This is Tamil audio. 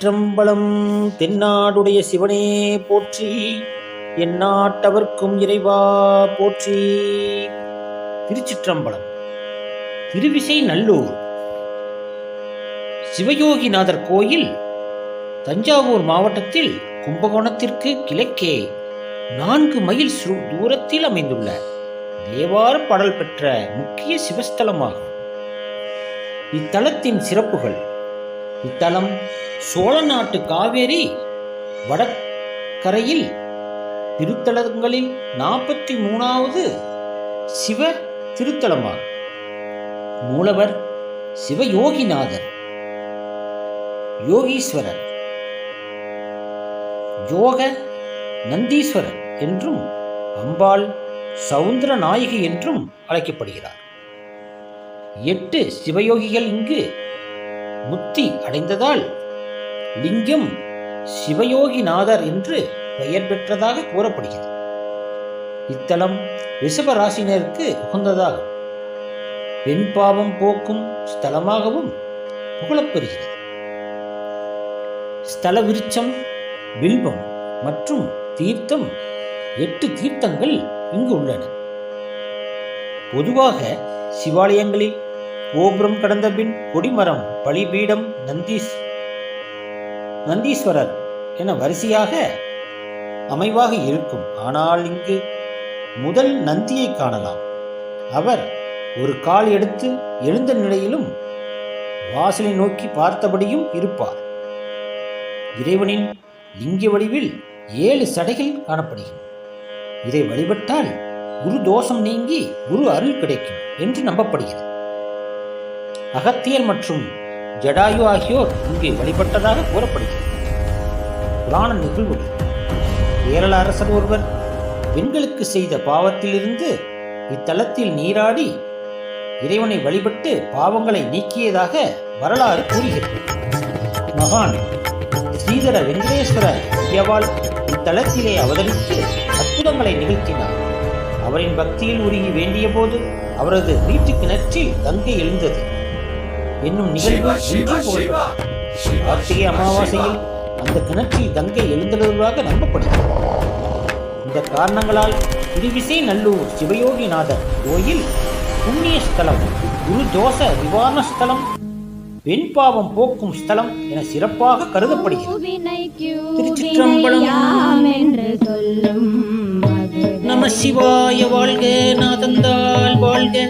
திருச்சிற்றம்பலம் தென்னாடுடைய சிவனே போற்றி எந்நாட்டவர்க்கும் இறைவா போற்றி. திருச்சிற்றம்பலம் திருவிசை நல்லூர் சிவயோகிநாதர் கோயில் தஞ்சாவூர் மாவட்டத்தில் கும்பகோணத்திற்கு கிழக்கே நான்கு மைல் சு- தூரத்தில் அமைந்துள்ள தேவார பாடல் பெற்ற முக்கிய சிவஸ்தலமாகும். இத்தலத்தின் சிறப்புகள் இத்தலம் சோழ நாட்டு காவேரி வடக்கரையில் திருத்தலங்களில் நாற்பத்தி மூணாவது சிவ திருத்தலமாகும். மூலவர் சிவயோகிநாதர். யோகீஸ்வரர். யோக நந்தீஸ்வரர் என்றும் அம்பாள் சவுந்தர நாயகி என்றும் அழைக்கப்படுகிறார். எட்டு சிவயோகிகள் இங்கு முத்தி அடைந்ததால் லிங்கம் சிவயோகிநாதர் என்று பெயர் பெற்றதாக கூறப்படுகிறது. இத்தலம் ரிஷபராசினருக்கு உகந்ததாகும் பெண் பாவம் போக்கும் ஸ்தலமாகவும் புகழப்பெறுகிறது. ஸ்தல விருட்சம் பில்பம் மற்றும் தீர்த்தம் எட்டு தீர்த்தங்கள் இங்கு உள்ளன. பொதுவாக சிவாலயங்களில் கோபுரம் கடந்த பின் கொடிமரம் பலிபீடம் நந்தீஸ் நந்தீஸ்வரர் என வரிசையாக அமைவாக இருக்கும். ஆனால் இங்கு முதல் நந்தியை காணலாம். அவர் ஒரு கால் எடுத்து எழுந்த நிலையிலும் வாசலை நோக்கி பார்த்தபடியும் இருப்பார். இறைவனின் லிங்க வடிவில் ஏழு சடைகள் காணப்படுகின்றன. இதை வழிபட்டால் குரு தோஷம் நீங்கி குரு அருள் கிடைக்கும் என்று நம்பப்படுகிறது. அகத்தியர் மற்றும் ஜடாயு ஆகியோர் இங்கு வழிபட்டதாக கூறப்படுகிறது. புராண நிகழ்வுகள். கேரள அரசர் ஒருவர் பெண்களுக்கு செய்த பாவத்திலிருந்து இத்தலத்தில் நீராடி இறைவனை வழிபட்டு பாவங்களை நீக்கியதாக வரலாறு கூறுகிறது. மகான் ஸ்ரீதர வெங்கடேஸ்வர ஐயவாள் இத்தலத்திலே அவதரித்து அற்புதங்களை நிகழ்த்தினார். அவரின் பக்தியில் உருகி வேண்டிய போது அவரது வீட்டு கிணற்றில் கங்கை எழுந்தது. என்னும் நிகழ்வு இன்றும் புகழப்பட்டது. கார்த்திகை அமாவாசையில் அந்த கிணற்றில் கங்கை எழுந்தழுவதாக நம்பப்படுகிறது. இந்த காரணங்களால் திருவிசை நல்லூர் சிவயோகிநாதர் கோயில் புண்ணிய ஸ்தலம் குரு தோஷ நிவாரண ஸ்தலம் பெண் பாவம் போக்கும் ஸ்தலம் என சிறப்பாக கருதப்படுகிறது. திருச்சிற்றம்பலம். திருச்சிற்றம்பலம் என்று சொல்லும் நம சிவாய வாழ்க நாதந்தாள் வாழ்க.